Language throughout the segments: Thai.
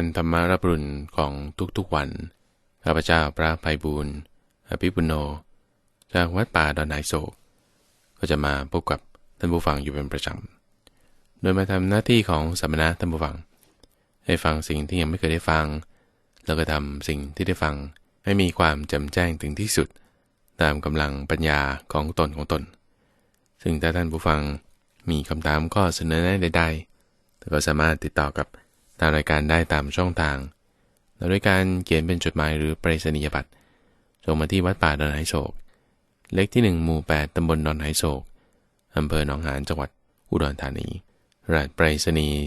การธรรมารับรุณของทุกๆวัน ข้าพเจ้าพระภัยบูรณ์อภิปุโน จากวัดป่าดอนไนโศก ก็จะมาพบกับท่านผู้ฟังอยู่เป็นประจำ โดยมาทำหน้าที่ของสัมนาท่านผู้ฟัง ให้ฟังสิ่งที่ยังไม่เคยได้ฟัง แล้วก็ทำสิ่งที่ได้ฟังให้มีความจ่มแจ้งถึงที่สุด ตามกำลังปัญญาของตนของตน ซึ่งถ้าท่านผู้ฟังมีคำถามข้อเสนอแนะใดๆก็สามารถติดต่อกับ ทางรายการได้ตามช่องทางโดยการเขียนเป็นจดหมายหรือไปรษณียบัตรส่งมาที่วัดป่าดอนไหโศก เลขที่ 1 หมู่ 8 ตำบลดอนไหโศก อำเภอหนองหานจังหวัดอุดรธานี รหัสไปรษณีย์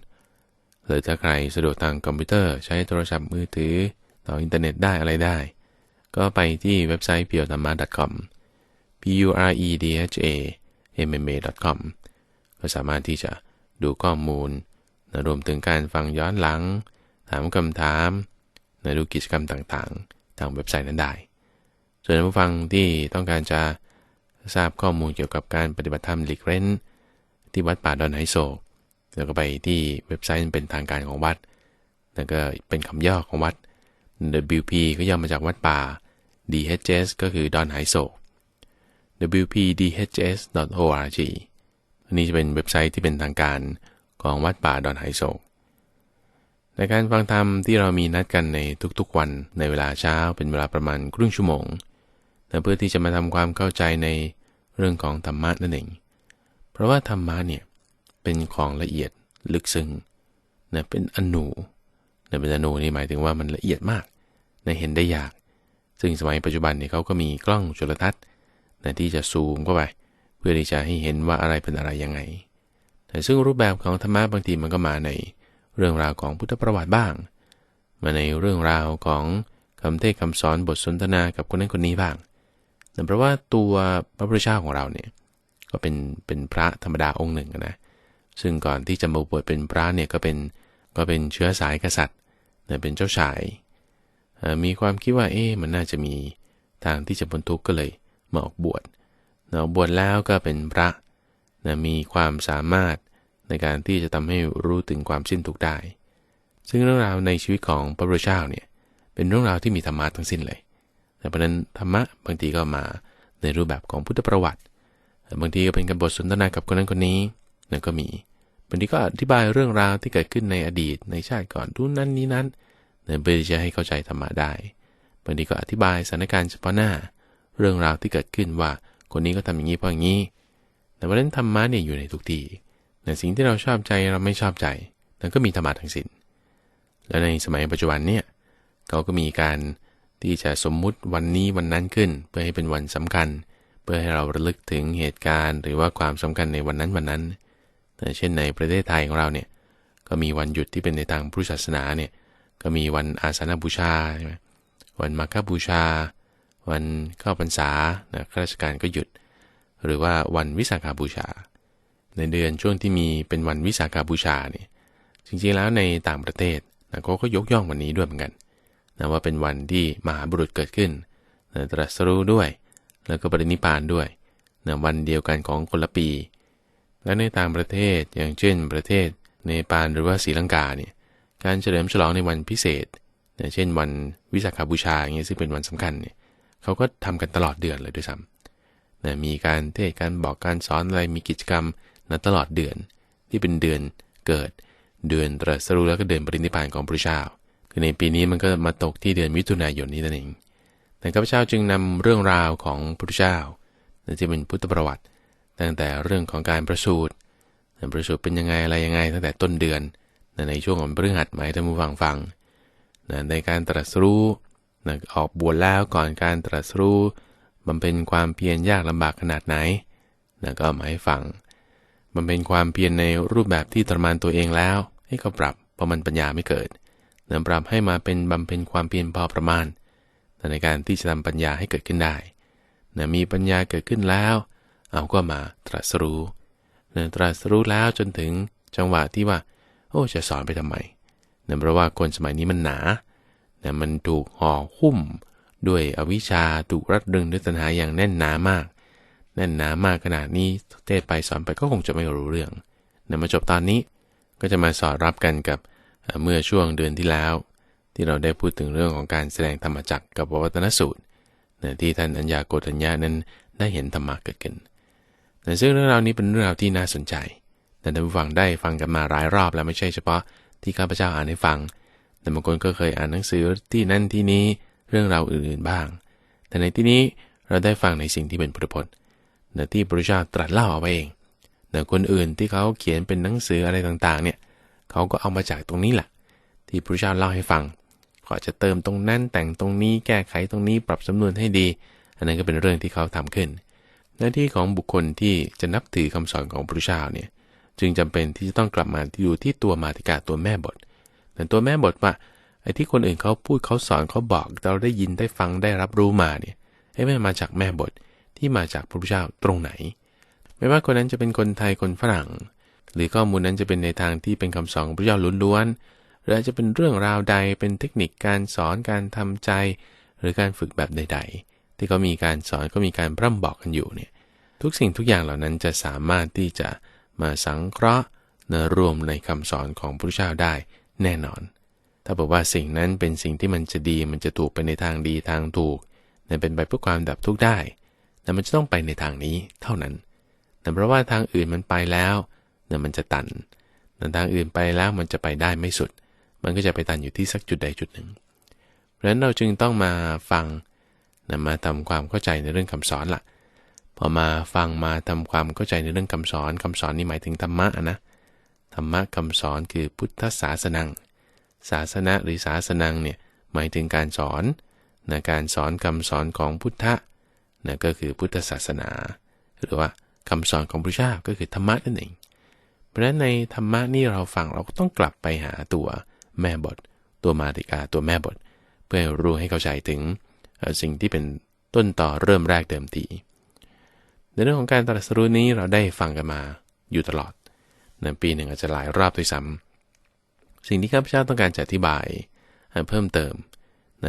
41130 หรือถ้าใครสะดวกทางคอมพิวเตอร์ใช้โทรศัพท์มือถือ ต่ออินเทอร์เน็ตได้อะไรได้ ก็ไปที่เว็บไซต์ p u r e t h a m m a com p u r e d h a m m a com ก็สามารถที่จะดูข้อมูล นะรวมถึงการฟังย้อนหลัง ถามคำถามนะดูกิจกรรมต่างๆ ทางเว็บไซต์นั้นได้ ส่วนผู้ฟังที่ต้องการจะทราบข้อมูลเกี่ยวกับการปฏิบัติธรรมหลีกเล่นที่วัดป่าดอนไฮโศกแล้วก็ไปที่เว็บไซต์เป็นทางการของวัด แล้วก็เป็นคำย่อของวัด WP ก็ย่อมาจากวัดป่า DHS ก็คือดอนไฮโศก wpdhs.org อันนี้จะเป็นเว็บไซต์ที่เป็นทางการ ของวัดป่าดอนไหโศก ในการฟังธรรมที่เรามีนัดกันในทุกๆวันในเวลาเช้าเป็นเวลาประมาณครึ่งชั่วโมงแต่เพื่อที่จะมาทำความเข้าใจในเรื่องของธรรมะนั่นเอง เพราะว่าธรรมะเนี่ยเป็นของละเอียดลึกซึ้งนะเป็นอนูนะเป็นอนูนี่หมายถึงว่ามันละเอียดมากนะเห็นได้ยาก ซึ่งสมัยปัจจุบันเนี่ยเขาก็มีกล้องจุลทรรศน์นะที่จะซูมเข้าไป เพื่อที่จะให้เห็นว่าอะไรเป็นอะไรยังไง แต่ซึ่งรูปแบบของธรรมะบางทีมันก็มาในเรื่องราวของพุทธประวัติบ้าง มาในเรื่องราวของคำเทศคำสอนบทสนทนากับคนนั้นคนนี้บ้างแต่เพราะว่าตัวพระพุทธเจ้าของเราเนี่ยก็เป็นเป็นพระธรรมดาองค์หนึ่งนะ ซึ่งก่อนที่จะมาบวชเป็นพระเนี่ยก็เป็นก็เป็นเชื้อสายกษัตริย์เป็นเจ้าชาย มีความคิดว่าเอ๊ะมันน่าจะมีทางที่จะพ้นทุกข์ก็เลยมาออกบวชเนาะบวชแล้วก็เป็นพระนะมีความสามารถ ในการที่จะทำให้รู้ถึงความสิ้นทุกข์ได้ ซึ่งเรื่องราวในชีวิตของพระพุทธเจ้าเนี่ยเป็นเรื่องราวที่มีธรรมะทั้งสิ้นเลย แต่เพราะนั้นธรรมะบางทีก็มาในรูปแบบของพุทธประวัติ บางทีก็เป็นการบทสนทนากับคนนั้นคนนี้นั่นก็มี บางทีก็อธิบายเรื่องราวที่เกิดขึ้นในอดีตในชาติก่อนทุนนั้นนี้นั้นเพื่อจะให้เข้าใจธรรมะได้ บางทีก็อธิบายสถานการณ์เฉพาะหน้า เรื่องราวที่เกิดขึ้นว่าคนนี้ก็ทำอย่างนี้เพราะอย่างนี้ แต่ว่าเรื่องธรรมะเนี่ยอยู่ในทุกที่ ในสิ่งที่เราชอบใจเราไม่ชอบใจนั่นก็มีธรรมะทั้งสิน้น และในสมัยปัจจุบันเนี่ยเขาก็มีการที่จะสมมุติวันนี้วันนั้นขึ้น เพื่อให้เป็นวันสำคัญ เพื่อให้เราระลึกถึงเหตุการณ์ หรือว่าความสำคัญในวันนั้นวันนั้น แต่เช่นในประเทศไทยของเราเนี่ยก็มีวันหยุดที่เป็นในทางพุทธศาสนาเนี่ยก็มีวันอาสาฬบูชาใช่ไหมวันมาฆบูชา วันเข้าพรรษานะข้าราชการก็หยุด หรือว่าวันวิสาขาบูชา ในเดือนช่วงที่มีเป็นวันวิสาขาบูชาเนี่ยจริงๆแล้วในต่างประเทศนะเขาก็ยกย่องวันนี้ด้วยเหมือนกันนะว่าเป็นวันที่มหาบุรุษเกิดขึ้นนะตรัสรู้ด้วย แล้วก็ปรินิพานด้วยนะวันเดียวกันของคนละปี และในต่างประเทศอย่างเช่น ประเทศเนปาลหรือว่าศรีลังกาเนี่ยการเฉลิมฉลองในวันพิเศษนะเช่น วันวิสาขาบูชาอย่างเงี้ยซึ่งเป็นวันสำคัญเนี่ยเขาก็ทำกันตลอดเดือนเลยด้วยซ้ำนะมีการเทศการบอกการสอนอะไรมีกิจกรรม นะตลอดเดือนที่เป็นเดือนเกิด เดือนตรัสรู้แล้วก็เดือนปรินิพานของพระเจ้า คือในปีนี้มันก็มาตกที่เดือนมิถุนายนนี้นั่นเองแต่ข้าพเจ้าจึงนำเรื่องราวของพระเจ้าที่เป็นพุทธประวัติ ตั้งแต่เรื่องของการประสูติประสูติเป็นยังไงอะไรยังไง ตั้งแต่ต้นเดือนในช่วงของพฤหัสหมายท่านผู้ฟังฟังในการตรัสรู้ออกบวชแล้วก่อนการตรัสรู้บำเพ็ญความเพียรยากลำบากขนาดไหนก็มาให้ฟัง บำเพ็ญความเพียรในรูปแบบที่ทรมานตัวเองแล้ว ให้เขาปรับเพราะมันปัญญาไม่เกิดนะปรับให้มาเป็นบำเพ็ญความเพียรพอประมาณในการที่จะทำปัญญาให้เกิดขึ้นได้นะมีปัญญาเกิดขึ้นแล้ว เอาก็มาตรัสรู้นะตรัสรู้แล้วจนถึงจังหวะที่ว่า โอ้จะสอนไปทำไมนะเพราะว่าคนสมัยนี้มันหนานะมันถูกห่อหุ้ม ด้วยอวิชชาถูกรัดรึงด้วยตัณหาอย่างแน่นหนามาก แน่นหนามากขนาดนี้เทศไปสอนไปก็คงจะไม่รู้เรื่องนะมาจบตอนนี้ก็จะมาสอดรับกันกับเมื่อช่วงเดือนที่แล้ว ที่เราได้พูดถึงเรื่องของการแสดงธรรมจักรกับวัตนสูตรที่ท่านอัญญาโกฏัญญานั้นได้เห็นธรรมะเกิดขึ้นนะซึ่งเรื่องราวนี้เป็นเรื่องราวที่น่าสนใจแต่ท่านผู้ฟังได้ฟังกันมาหลายรอบแล้วไม่ใช่เฉพาะที่ข้าพเจ้าอ่านให้ฟัง แต่บางคนก็เคยอ่านหนังสือที่นั่นที่นี้เรื่องราวอื่นๆบ้าง แต่ในที่นี้เราได้ฟังในสิ่งที่เป็นพุทธพจน์ นะที่พระเจ้าตรัสเล่าเอาไว้เองนะคนอื่นที่เขาเขียนเป็นหนังสืออะไรต่างๆเนี่ยเขาก็เอามาจากตรงนี้แหละที่พระเจ้าเล่าให้ฟังเขาจะเติมตรงนั้นแต่งตรงนี้แก้ไขตรงนี้ปรับสำนวนให้ดี อันนั้นก็เป็นเรื่องที่เขาทำขึ้น หน้าที่ของบุคคลที่จะนับถือคำสอนของพระเจ้าเนี่ยจึงจำเป็นที่จะต้องกลับมาอยู่ที่ตัวมาติกาตัวแม่บทแต่ตัวแม่บทว่าไอ้ที่คนอื่นเขาพูดเขาสอนเขาบอกเราได้ยินได้ฟังได้รับรู้มาเนี่ยให้มันมาจากแม่บท ที่มาจากพระพุทธเจ้าตรงไหน ไม่ว่าคนนั้นจะเป็นคนไทยคนฝรั่ง หรือข้อมูลนั้นจะเป็นในทางที่เป็นคำสอนของพระเจ้าล้วนๆหรือจะเป็นเรื่องราวใดเป็นเทคนิคการสอนการทำใจ หรือการฝึกแบบใด ๆ ที่เขามีการสอนก็มีการพร่ำบอกกันอยู่เนี่ยทุกสิ่งทุกอย่างเหล่านั้นจะสามารถที่จะมาสังเคราะห์นรวมในคำสอนของพระเจ้าได้แน่นอน ถ้าบอกว่าสิ่งนั้นเป็นสิ่งที่มันจะดีมันจะถูกไปในทางดีทางถูกนั่นเป็นไปเพื่อความดับทุกข์ได้ แต่มันจะต้องไปในทางนี้เท่านั้น แต่เพราะว่าทางอื่นมันไปแล้วเนี่ยมันจะตันแต่ทางอื่นไปแล้วมันจะไปได้ไม่สุด มันก็จะไปตันอยู่ที่สักจุดใดจุดหนึ่ง เพราะฉะนั้นเราจึงต้องมาฟังนะมาทำความเข้าใจในเรื่องคำสอนละ่ะ พอมาฟังมาทำความเข้าใจในเรื่องคำสอนคำสอนนี่หมายถึงธรรมะนะธรรมะคำสอนคือพุทธศาสนัง ศาสนาหรือศาสนังเนี่ยหมายถึงการสอนนะการสอนคำสอนของพุทธะ นะก็คือพุทธศาสนา หรือว่าคำสอนของพระเจ้าก็คือธรรมะนั่นเอง เพราะฉะนั้นในธรรมะนี่เราฟังเราก็ต้องกลับไปหาตัวแม่บท ตัวมาติกาตัวแม่บท เพื่อรู้ให้เข้าใจถึงสิ่งที่เป็นต้นต่อเริ่มแรกเดิมทีในเรื่องของการตรัสรู้นี้เราได้ฟังกันมาอยู่ตลอดในปีหนึ่งอาจจะหลายรอบด้วยซ้ำสิ่งที่ข้าพเจ้าต้องการจะอธิบายเพิ่มเติม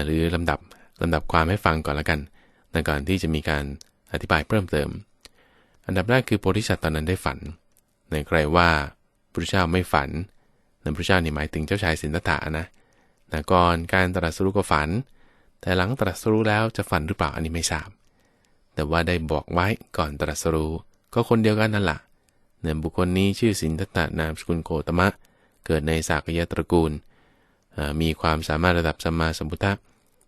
หรือลำดับลำดับความให้ฟังก่อนละกัน ในก่อนที่จะมีการอธิบายเพิ่มเติม อันดับแรกคือโพธิสัตว์ตอนนั้นได้ฝัน ในใครว่าพระเจ้าไม่ฝันในพระเจ้านี่หมายถึงเจ้าชายสินธัตถะนะนะก่อนการตรัสรู้ก็ฝัน แต่หลังตรัสรู้แล้วจะฝันหรือเปล่าอันนี้ไม่ทราบ แต่ว่าได้บอกไว้ก่อนตรัสรู้ก็คนเดียวกันนั่นแหละเนี่ยบุคคลนี้ชื่อสินทัตตนามสกุลโกตมะ เกิดในสากยตระกูล มีความสามารถระดับสัมมาสัมพุทธะ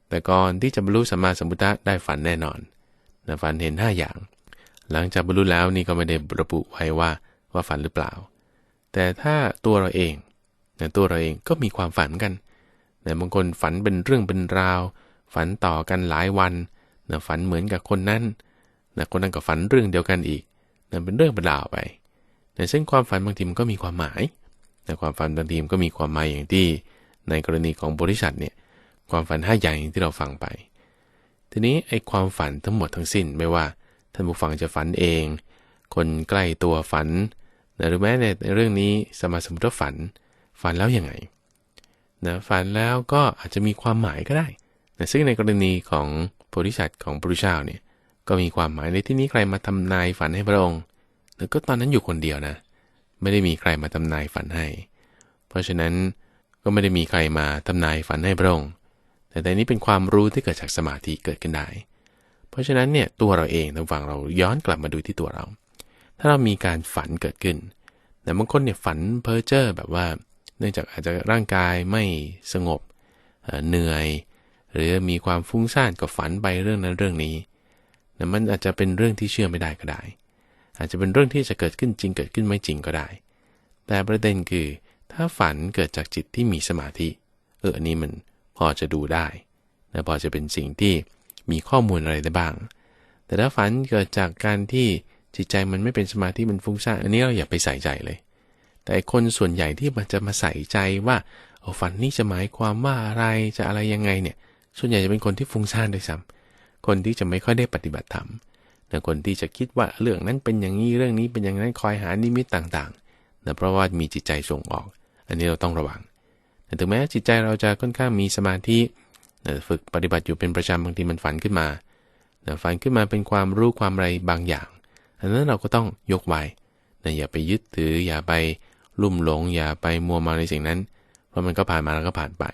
แต่ก่อนที่จะบรรลุสัมมาสัมพุทธะได้ฝันแน่นอนนะฝันเห็น 5 อย่าง หลังจากบรรลุแล้วนี่ก็ไม่ได้ระบุไว้ว่าว่าฝันหรือเปล่า แต่ถ้าตัวเราเองนะตัวเราเองก็มีความฝันกันแต่บางคนฝันเป็นเรื่องเป็นราว ฝันต่อกันหลายวันนะฝันเหมือนกับคนนั้นนะคนนั้นก็ฝันเรื่องเดียวกันอีกนะเป็นเรื่องเป็นราวไปนะซึ่งความฝันบางทีมันก็มีความหมายนะความฝันบางทีมันก็มีความหมายอย่างที่ในกรณีของบริษัทเนี่ย ความฝันห้าอย่างที่เราฟังไป ทีนี้ไอ้ความฝันทั้งหมดทั้งสิ้นไม่ว่าท่านผู้ฟังจะฝันเอง คนใกล้ตัวฝันนะหรือแม้ในเรื่องนี้สมาสมุทรฝัน ฝันแล้วยังไงนะฝันแล้วก็อาจจะมีความหมายก็ได้นะซึ่งในกรณีของโพธิสัตว์ของพระพุทธเจ้าเนี่ยก็มีความหมายในที่นี้ใครมาทำนายฝันให้พระองค์แต่ก็ตอนนั้นอยู่คนเดียวนะ ไม่ได้มีใครมาทำนายฝันให้ เพราะฉะนั้นก็ไม่ได้มีใครมาทำนายฝันให้พระองค์ แต่แต่นี้เป็นความรู้ที่เกิดจากสมาธิเกิดขึ้นได้ เพราะฉะนั้นเนี่ยตัวเราเองทางฝั่งเราย้อนกลับมาดูที่ตัวเรา ถ้าเรามีการฝันเกิดขึ้น แต่บางคนเนี่ยฝันเพ้อเจ้อแบบว่า เนื่องจากอาจจะร่างกายไม่สงบเหนื่อย หรือมีความฟุ้งซ่านกับฝันไปเรื่องนั้นเรื่องนี้นะมันอาจจะเป็นเรื่องที่เชื่อไม่ได้ก็ได้ อาจจะเป็นเรื่องที่จะเกิดขึ้นจริงเกิดขึ้นไม่จริงก็ได้ แต่ประเด็นคือ ถ้าฝันเกิดจากจิตที่มีสมาธิ เอออันนี้มัน พอจะดูได้นะพอจะเป็นสิ่งที่มีข้อมูลอะไรได้บ้าง แต่ถ้าฝันเกิดจากการที่จิตใจมันไม่เป็นสมาธิมันฟุ้งซ่านอันนี้เราอย่าไปใส่ใจเลย แต่คนส่วนใหญ่ที่มันจะมาใส่ใจว่าโอ้ฝันนี้จะหมายความว่าอะไรจะอะไรยังไงเนี่ย ส่วนใหญ่จะเป็นคนที่ฟุ้งซ่านด้วยซ้ำคนที่จะไม่ค่อยได้ปฏิบัติธรรมแต่คนที่จะคิดว่าเรื่องนั้นเป็นอย่างนี้เรื่องนี้เป็นอย่างนั้นคอยหานิมิตต่างๆแต่เพราะว่ามีจิตใจส่งออก อันนี้เราต้องระวัง ถึงแม้จิตใจเราจะค่อนข้างมีสมาธิฝึกปฏิบัติอยู่เป็นประจำบางทีมันฝันขึ้นมาฝันขึ้นมาเป็นความรู้ความอะไรบางอย่างอันนั้นเราก็ต้องยกไว้อย่าไปยึดถืออย่าไปลุ่มหลง อย่าไปมัวเมาในสิ่งนั้น เพราะมันก็ผ่านมาแล้วก็ผ่านไป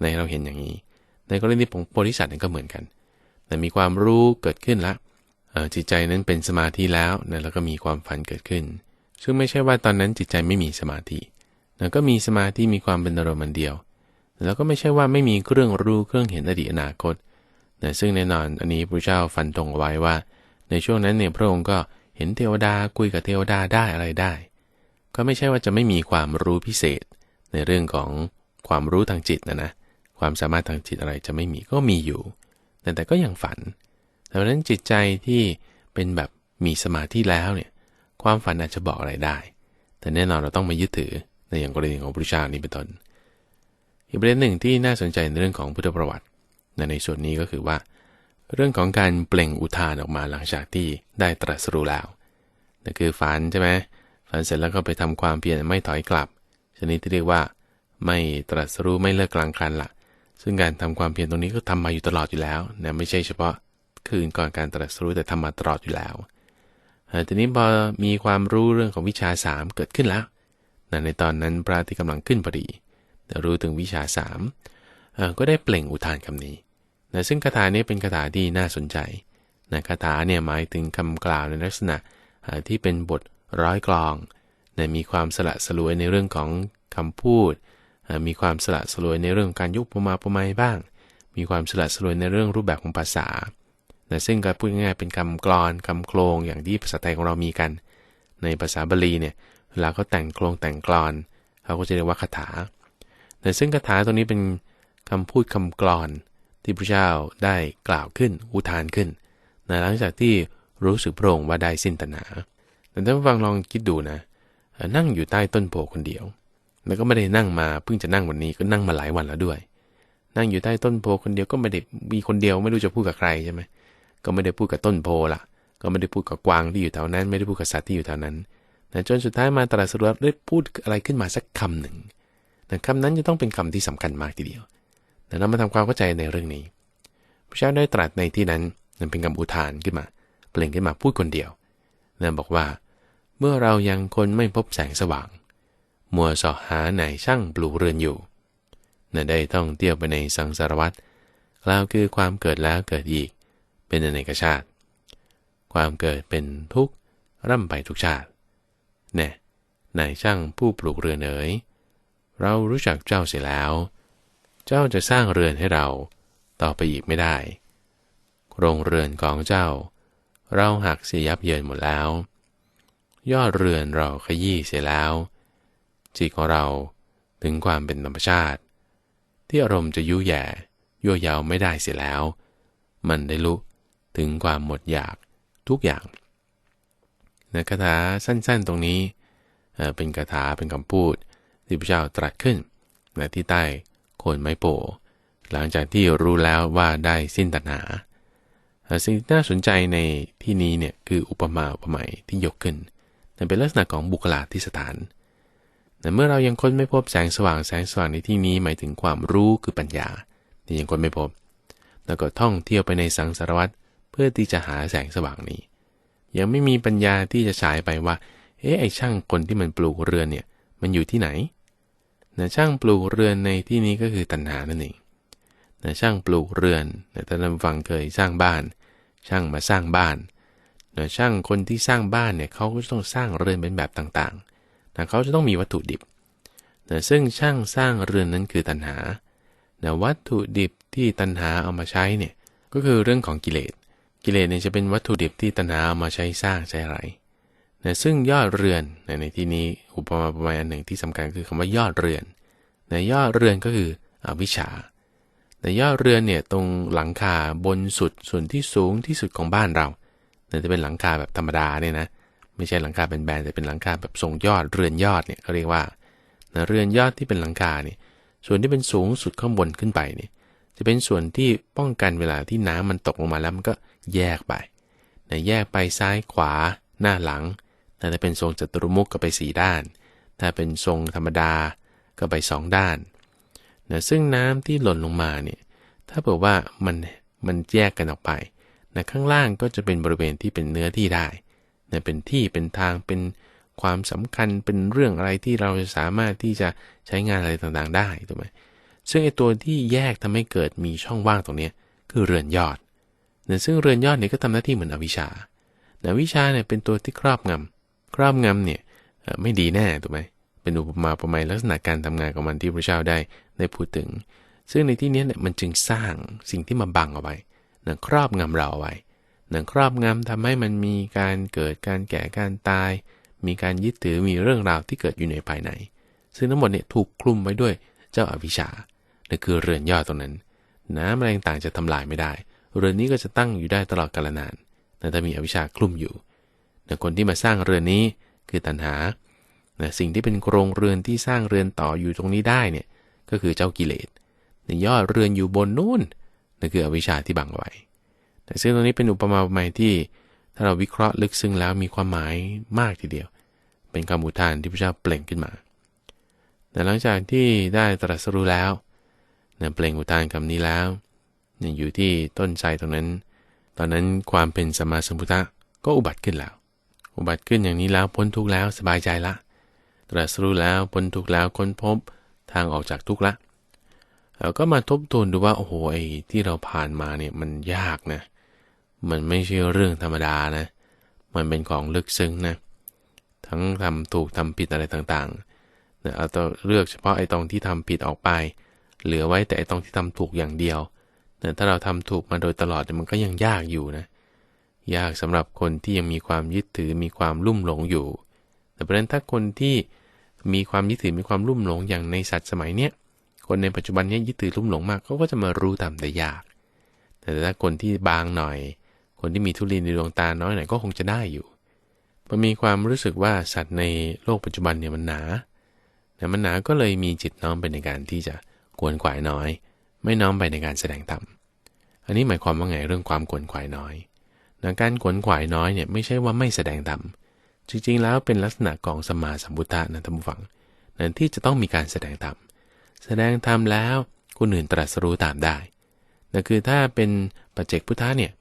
ในเราเห็นอย่างนี้ ในกรณีของโพธิสัตว์ก็เหมือนกัน แต่มีความรู้เกิดขึ้นละจิตใจนั้นเป็นสมาธิแล้วแล้วก็มีความฝันเกิดขึ้น ซึ่งไม่ใช่ว่าตอนนั้นจิตใจไม่มีสมาธิ แล้วก็มีสมาธิมีความเป็นอารมณ์เดียว แล้วก็ไม่ใช่ว่าไม่มีเครื่องรู้เครื่องเห็นอดีตอนาคตนะซึ่งแน่นอนอันนี้พระเจ้าฟันตรงไว้ว่า ในช่วงนั้นเนี่ยพระองค์ก็เห็นเทวดาคุยกับเทวดาได้อะไรได้ ก็ไม่ใช่ว่าจะไม่มีความรู้พิเศษ ในเรื่องของความรู้ทางจิตนะนะความสามารถทางจิตอะไรจะไม่มีก็มีอยู่แต่แต่ก็ยังฝันดังนั้นจิตใจที่เป็นแบบมีสมาธิแล้วเนี่ยความฝันอาจจะบอกอะไรได้ แต่แน่นอนเราต้องมายึดถือ ในอย่างกรณีของพระเจ้านี้เป็นต้นอีกประเด็นหนึ่งที่น่าสนใจในเรื่องของพุทธประวัติในส่วนนี้ก็คือว่า เรื่องของการเปล่งอุทานออกมาหลังจากที่ได้ตรัสรู้แล้วนั่นคือฝันใช่ไหมฝันเสร็จแล้วก็ไปทำความเพียรไม่ถอยกลับ ชนิดที่เรียกว่า ไม่ตรัสรู้ไม่เลิกกลางคันละซึ่งการทำความเพียรตรงนี้ก็ทำมาอยู่ตลอดอยู่แล้วนะไม่ใช่เฉพาะคืนก่อนการตรัสรู้แต่ทำมาตลอดอยู่แล้วทีนี้พอมีความรู้เรื่องของวิชาสามเกิดขึ้นแล้ว ในตอนนั้นพระที่กำลังขึ้นพอดีรู้ถึงวิชาสามก็ได้เปล่งอุทานคำนี้นะซึ่งคาถานี้เป็นคาถาที่น่าสนใจนะคาถาเนี่ยหมายถึงคำกล่าวในลักษณะที่เป็นบทร้อยกลองนะมีความสละสลวยในเรื่องของคำพูด มีความสละสลวยในเรื่องการยุบประมาประไมบ้าง มีความสละสลวยในเรื่องรูปแบบของภาษานะซึ่งก็พูดง่ายๆเป็นคำกรอนคำโครงอย่างที่ภาษาไทยของเรามีกัน ในภาษาบาลีเนี่ย เวลาเขาแต่งโครงแต่งกรอนเขาก็จะเรียกว่าคาถา แต่ซึ่งคาถาตัวนี้เป็นคำพูดคำกรอนที่พระเจ้าได้กล่าวขึ้นอุทานขึ้นนะหลังจากที่รู้สึกโปร่งว่าได้สิ้นตัณหาแต่ถ้านฟังลองคิดดูนะ นั่งอยู่ใต้ต้นโพคนเดียว แล้วก็ไม่ได้นั่งมาเพิ่งจะนั่งวันนี้ก็นั่งมาหลายวันแล้วด้วย นั่งอยู่ใต้ต้นโพคนเดียวก็ไม่ได้มีคนเดียวไม่รู้จะพูดกับใครใช่ไหมก็ไม่ได้พูดกับต้นโพละก็ไม่ได้พูดกับกวางที่อยู่แถวนั้น ไม่ได้พูดกับสัตว์ที่อยู่แถวนั้น นะจนสุดท้ายมาตรัสรู้ได้พูดอะไรขึ้นมาสักคำหนึ่งนะคำนั้นจะต้องเป็นคำที่สำคัญมากทีเดียวแต่เรามาทำความเข้าใจในเรื่องนี้ พระเจ้าได้ตรัสในที่นั้นนั่นเป็นคำอุทานขึ้นมา เปล่งขึ้นมาพูดคนเดียวนั่นบอกว่า เมื่อเรายังคนไม่พบแสงสว่าง มัวสอหาไหนช่างปลูกเรือนอยู่นั่นได้ท่องเที่ยวไปในสังสารวัตรกล่าวคือความเกิดแล้วเกิดอีก เป็นอเนกชาติ ความเกิดเป็นทุกข์ร่ำไปทุกชาติ แน่นายช่างผู้ปลูกเรือนเอ๋ยเรารู้จักเจ้าเสียแล้ว เจ้าจะสร้างเรือนให้เรา ต่อไปอีกไม่ได้ โรงเรือนของเจ้า เราหักเสียยับเยินหมดแล้ว ยอดเรือนเราขยี้เสียแล้ว จิตของเราถึงความเป็นธรรมชาติ ที่อารมณ์จะยุแย่ยั่วยาวไม่ได้เสียแล้ว มันได้ลุถึงความหมดอยากทุกอย่าง ในคาถาสั้นๆตรงนี้เป็นคาถาเป็นคำพูดที่พระเจ้าตรัสขึ้นในที่ใต้โคนไม้โป หลังจากที่รู้แล้วว่าได้สิ้นตัณหาสิ่งที่น่าสนใจในที่นี้เนี่ยคืออุปมาอุปไมยที่ยกขึ้นนั่เป็นลักษณะของบุคลาธิสถานแต่เมื่อเรายังค้นไม่พบแสงสว่างแสงสว่างในที่นี้หมายถึงความรู้คือปัญญาที่ยังค้นไม่พบ แล้วก็ท่องเที่ยวไปในสังสารวัตรเพื่อที่จะหาแสงสว่างนี้ ยังไม่มีปัญญาที่จะฉายไปว่า เอ๊ะไอช่างคนที่มันปลูกเรือนเนี่ย มันอยู่ที่ไหนนะช่างปลูกเรือนในที่นี้ก็คือตัณหานั่นเองนะช่างปลูกเรือนนะท่านฟังเคยสร้างบ้าน ช่างมาสร้างบ้านนะช่างคนที่สร้างบ้านเนี่ยเขาก็ต้องสร้างเรือนเป็นแบบต่างๆนะเขาจะต้องมีวัตถุดิบนะซึ่งช่างสร้างเรือนนั้นคือตัณหานะวัตถุดิบที่ตัณหาเอามาใช้เนี่ยก็คือเรื่องของกิเลส กิเลสเนี่ยจะเป็นวัตถุดิบที่ตัณหาเอามาใช้สร้างใช้อะไรนะซึ่งยอดเรือนในในที่นี้อุปมาประมาณอันหนึ่งที่สำคัญคือคำว่ายอดเรือนนะยอดเรือนก็คืออวิชชาแต่ยอดเรือนเนี่ยตรงหลังคาบนสุดส่วนที่สูงที่สุดของบ้านเราเนี่ยจะเป็นหลังคาแบบธรรมดาเนี่ยนะไม่ใช่หลังคาเป็นแบนแต่เป็นหลังคาแบบทรงยอดเรือนยอดเนี่ยเขาเรียกว่านเรือนยอดที่เป็นหลังคาเนี่ยส่วนที่เป็นสูงสุดข้างบนขึ้นไปเนี่ยจะเป็นส่วนที่ป้องกันเวลาที่น้ำมันตกลงมาแล้วมันก็ แยกไปนะแยกไปซ้ายขวาหน้าหลังถ้าเป็นทรงจัตุรมุกก็ไปสี่ด้าน ถ้าเป็นทรงธรรมดาก็ไปสองด้านนะซึ่งน้ำที่หล่นลงมาเนี่ย ถ้าบอกว่ามันมันแยกกันออกไปนะข้างล่างก็จะเป็นบริเวณที่เป็นเนื้อที่ได้นะเป็นที่เป็นทางเป็นความสำคัญเป็นเรื่องอะไรที่เราจะสามารถที่จะใช้งานอะไรต่างๆ ได้ถูกไหมซึ่งไอตัวที่แยกทำให้เกิดมีช่องว่างตรงนี้คือเรือนยอด นะซึ่งเรือนยอดเนี่ยก็ทำหน้าที่เหมือนอวิชชานะวิชาเนี่ยเป็นตัวที่ครอบงำครอบงำเนี่ยไม่ดีแน่ถูกไหมเป็นอุปมาประมาณลักษณะการทำงานของมันที่พระเจ้าได้ได้พูดถึง ซึ่งในที่นี้เนี่ยมันจึงสร้างสิ่งที่มาบังเอาไว้นะครอบงำเราเอาไว้นะครอบงำทำให้มันมีการเกิดการแก่การตาย มีการยึดถือมีเรื่องราวที่เกิดอยู่ในภายใน ซึ่งทั้งหมดเนี่ยถูกคลุมไว้ด้วยเจ้าอาวิชชานั่นคือเรือนยอดตรงนั้น น้ำอะไรต่างจะทำลายไม่ได้ เรือนนี้ก็จะตั้งอยู่ได้ตลอดกาลนานแต่ถ้ามีอวิชชาคลุมอยู่แต่คนที่มาสร้างเรือนนี้คือตัณหาสิ่งที่เป็นโครงเรือนที่สร้างเรือนต่ออยู่ตรงนี้ได้เนี่ยก็คือเจ้ากิเลสในยอดเรือนอยู่บนนู่นนั่นคืออวิชชาที่บังไว้ แต่ซึ่งตรงนี้เป็นอุปมาอุปไมยที่ถ้าเราวิเคราะห์ลึกซึ้งแล้วมีความหมายมากทีเดียว เป็นคำอุทานที่พระเจ้าเปล่งขึ้นมา แต่หลังจากที่ได้ตรัสรู้แล้วเปล่งอุทานคำนี้แล้ว เนี่ยอยู่ที่ต้นไทรตรงนั้น ตอนนั้นความเป็นสมาสมุทธะก็อุบัติขึ้นแล้ว อุบัติขึ้นอย่างนี้แล้วพ้นทุกข์แล้วสบายใจละ ตรัสรู้แล้วพ้นทุกข์แล้วค้นพบทางออกจากทุกข์ละเราก็มาทบทวนดูว่าโอ้โหไอ้ที่เราผ่านมาเนี่ยมันยากนะ มันไม่ใช่เรื่องธรรมดานะ มันเป็นของลึกซึ้งนะ ทั้งทำถูกทำผิดอะไรต่างๆนะเอาตัวเลือกเฉพาะไอ้ตรงที่ทำผิดออกไป เหลือไว้แต่ไอ้ตรงที่ทำถูกอย่างเดียว แต่ถ้าเราทำถูกมาโดยตลอดมันก็ยังยากอยู่นะ ยากสำหรับคนที่ยังมีความยึดถือมีความลุ่มหลงอยู่ แต่ประเด็นถ้าคนที่มีความยึดถือมีความลุ่มหลงอย่างในสัตว์สมัยเนี้ย คนในปัจจุบันนี้ยึดถือลุ่มหลงมากเขาก็จะมารู้ตามแต่ยาก แต่ถ้าคนที่บางหน่อย คนที่มีทุลีในดวงตาน้อยหน่อยก็คงจะได้อยู่ มันมีความรู้สึกว่าสัตว์ในโลกปัจจุบันเนี่ยมันหนาแต่มันหนาก็เลยมีจิตน้อมไปในการที่จะกวนขวายน้อย ไม่น้อมไปในการแสดงธรรม อันนี้หมายความว่าไงเรื่องความกวนขวายน้อยนะการขวนขวายน้อยเนี่ยไม่ใช่ว่าไม่แสดงธรรม จริงๆ แล้วเป็นลักษณะของสมาสัมพุทธะนะท่านผู้ฟังนั้นที่จะต้องมีการแสดงธรรม แสดงธรรมแล้วคนอื่นตรัสรู้ตามได้นั่นคือถ้าเป็นปัจเจกพุทธะเนี่ย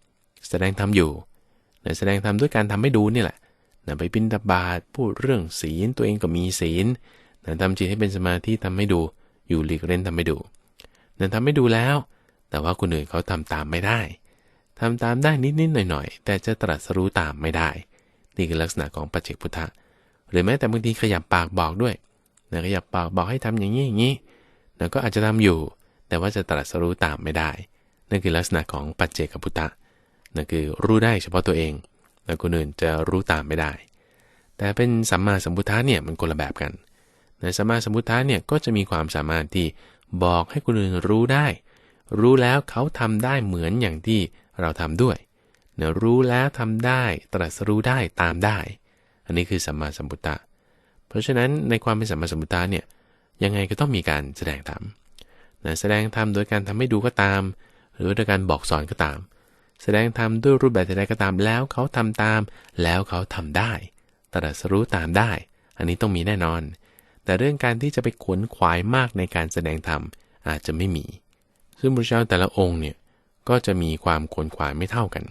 แสดงธรรมอยู่นะแสดงธรรมด้วยการทำให้ดูนี่แหละนะไปบินตบาทพูดเรื่องศีลตัวเองก็มีศีลนะทำจิตให้เป็นสมาธิทำให้ดู อยู่หลีกเล่นทำให้ดู นะทำให้ดูแล้ว แต่ว่าคนอื่นเขาทำตามไม่ได้ทำตามได้นิดๆหน่อยๆ แต่จะตรัสรู้ตามไม่ได้ นี่คือลักษณะของปัจเจกพุทธะ หรือแม้แต่บางทีขยับปากบอกด้วยนะขยับปากบอกให้ทำอย่างนี้อย่างนี้นะก็อาจจะทำอยู่ แต่ว่าจะตรัสรู้ตามไม่ได้ นั่นคือลักษณะของปัจเจกพุทธะนั่นคือรู้ได้เฉพาะตัวเอง แล้วคนอื่นจะรู้ตามไม่ได้ แต่เป็นสัมมาสัมพุทธะเนี่ยมันคนละแบบกันในสัมมาสัมพุทธะเนี่ยก็จะมีความสามารถที่ บอกให้คนอื่นรู้ได้ รู้แล้วเขาทำได้เหมือนอย่างที่เราทำด้วยเนะรู้แล้วทำได้ตรัสรู้ได้ตามได้ อันนี้คือสัมมาสัมพุทธะเพราะฉะนั้นในความเป็นสัมมาสัมพุทธะเนี่ยยังไงก็ต้องมีการแสดงธรรมนะแสดงธรรมโดยการทำให้ดูก็ตาม หรือโดยการบอกสอนก็ตาม แสดงธรรมด้วยรูปแบบใดก็ตามแล้วเขาทำตาม แล้วเขาทำได้ ตรัสรู้ตามได้ อันนี้ต้องมีแน่นอน แต่เรื่องการที่จะไปขวนขวายมากในการแสดงธรรมอาจจะไม่มี ซึ่งพระเจ้าแต่ละองค์เนี่ยก็จะมีความขวนขวายไม่เท่ากัน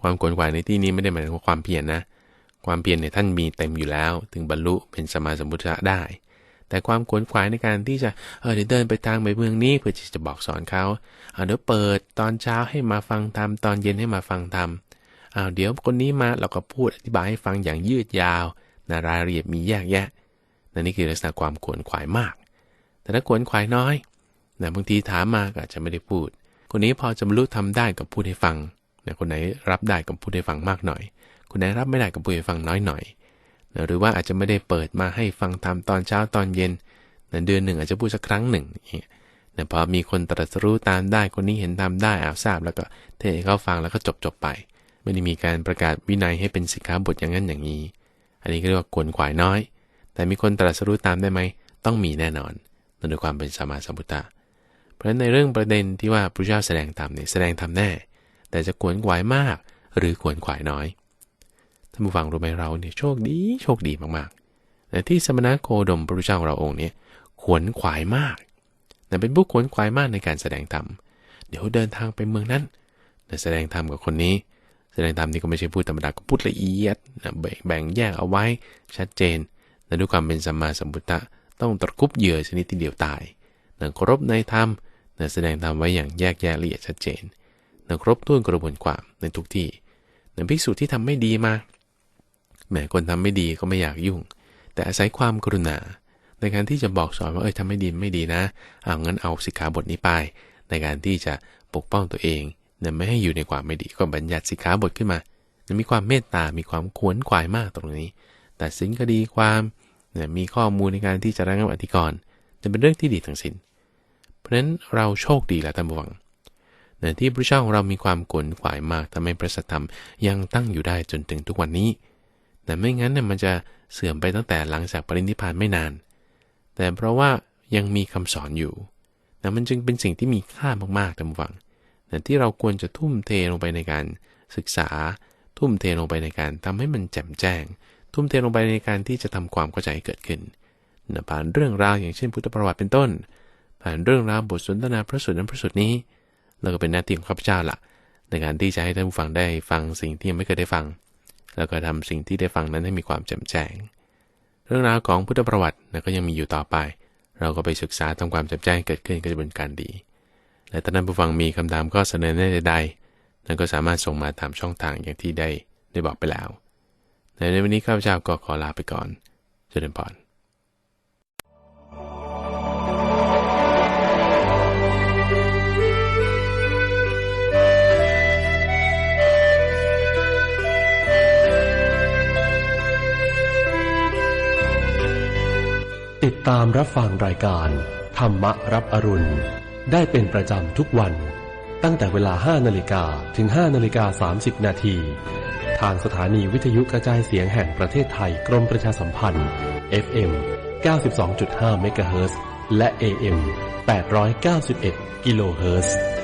ความขวนขวายในที่นี้ไม่ได้หมายถึงความเพียรนนะ ความเพียรเนี่ยท่านมีเต็มอยู่แล้ว ถึงบรรลุเป็นสมาสมุทธะได้ แต่ความขวนขวายในการที่จะเออเดี๋ยวเดินไปทางไปเมืองนี้เพื่อจะบอกสอนเขาเอาเดี๋ยวเปิดตอนเช้าให้มาฟังธรรมตอนเย็นให้มาฟังธรรมเอาเดี๋ยวคนนี้มาเราก็พูดอธิบายให้ฟังอย่างยืดยาวนะรายละเอียดมีแยกแยะ นั่นนี่คือลักษณะความขวนขวายมาก แต่ถ้าขวนขวายน้อยนะบางทีถามมาก็อาจจะไม่ได้พูด คนนี้พอจะบรรลุทำได้กับพูดให้ฟังนะคนไหนรับได้กับพูดให้ฟังมากหน่อย คนไหนรับไม่ได้กับพูดให้ฟังน้อยหน่อยนะหรือว่าอาจจะไม่ได้เปิดมาให้ฟังทำตอนเช้าตอนเย็นนะเดือนหนึ่งอาจจะพูดสักครั้งหนึ่งนี่ยพอมีคนตรัสรู้ตามได้ คนนี้เห็นตามได้อาทราบ แล้วก็เทให้เขาฟังแล้วก็จบจบไป ไม่ได้มีการประกาศวินัยให้เป็นสิกขาบทอย่างนั้นอย่างนี้ อันนี้ก็เรียกว่าขวนขวายน้อย แต่มีคนตรัสรู้ตามได้ไหม ต้องมีแน่นอนนั่นด้วยความเป็นสมาสัมพุทธะเพราะฉะนั้นในเรื่องประเด็นที่ว่าพระเจ้าแสดงธรรมเนี่ยแสดงธรรมแน่ แต่จะขวนขวายมากหรือขวนขวายน้อยท่านผู้ฟังรู้ไหมเราเนี่ยโชคดีโชคดีมากๆแต่ที่สมณโคดมพระพุทธเจ้าของเราองค์เนี่ยขวนขวายมากแต่เป็นผู้ขวนขวายมากในการแสดงธรรมเดี๋ยวเดินทางไปเมืองนั้นแสดงธรรมกับคนนี้ แสดงธรรมนี่ก็ไม่ใช่พูดธรรมดาก็พูดละเอียดแบ่งแยกเอาไว้ชัดเจน และด้วยความเป็นสัมมาสัมพุทธะต้องตะคุบเหยื่อชนิดที่เดียวตายนังครบในธรรมนแสดงธรรมไว้อย่างแยกแยะละเอียดชัดเจนนังครบถ้วนกระบวนความในทุกที่นังภิกษุที่ทำไม่ดีมาแม้คนทำไม่ดีก็ไม่อยากยุ่ง แต่อาศัยความกรุณา ในการที่จะบอกสอนว่าเอ้ยทำไม่ดีไม่ดีนะเอางั้นเอาสิกขาบทนี้ไป ในการที่จะปกป้องตัวเองเนี่ยไม่ให้อยู่ในความไม่ดีก็บัญญัติสิกขาบทขึ้นมามีความเมตตา มีความขวนขวายมากตรงนี้ แต่สินคดีความมีข้อมูลในการที่จะระงับอธิกรณ์จะเป็นเรื่องที่ดีทั้งสิน้น เพราะฉะนั้นเราโชคดีแล้วท่านผู้ฟังเนี่ยที่พระเจ้าของเรามีความขวนขวายมากทำให้พระสัทธรรมยังตั้งอยู่ได้จนถึงทุกวันนี้ แต่ไม่งั้นเนี่ยมันจะเสื่อมไปตั้งแต่หลังจากปรินิพานไม่นาน แต่เพราะว่ายังมีคำสอนอยู่นะมันจึงเป็นสิ่งที่มีค่ามากๆท่านผู้ฟังนะที่เราควรจะทุ่มเทลงไปในการศึกษา ทุ่มเทลงไปในการทำให้มันแจ่มแจ้ง ทุ่มเทลงไปในการที่จะทำความเข้าใจให้เกิดขึ้นนะผ่านเรื่องราวอย่างเช่นพุทธประวัติเป็นต้น ผ่านเรื่องราวบทสนทนาพระสูตรนั้นพระสูตรนี้ แล้วก็เป็นหน้าที่ของข้าพเจ้าละในการที่จะให้ท่านผู้ฟังได้ฟังสิ่งที่ยังไม่เคยได้ฟัง แล้วก็ทำสิ่งที่ได้ฟังนั้นให้มีความแจ่มแจ้ง เรื่องราวของพุทธประวัตินะก็ยังมีอยู่ต่อไป เราก็ไปศึกษาทำความแจ่มแจ้งเกิดขึ้นก็จะเป็นการดี และท่านผู้ฟังมีคำถามก็เสนอได้ใดๆนั้นก็สามารถส่งมาตามช่องทางอย่างที่ได้ได้บอกไปแล้ว ในวันนี้ข้าพเจ้าก็ขอลาไปก่อน เจริญพรติดตามรับฟังรายการ ธรรมรับอรุณ ได้เป็นประจำทุกวัน ตั้งแต่เวลา 5นาฬิกาถึง 5นาฬิกา30 นาที ทางสถานีวิทยุกระจายเสียงแห่งประเทศไทยกรมประชาสัมพันธ์ FM 92.5เมกะเฮิรตซ์และ AM 891 กิโลเฮิรตซ์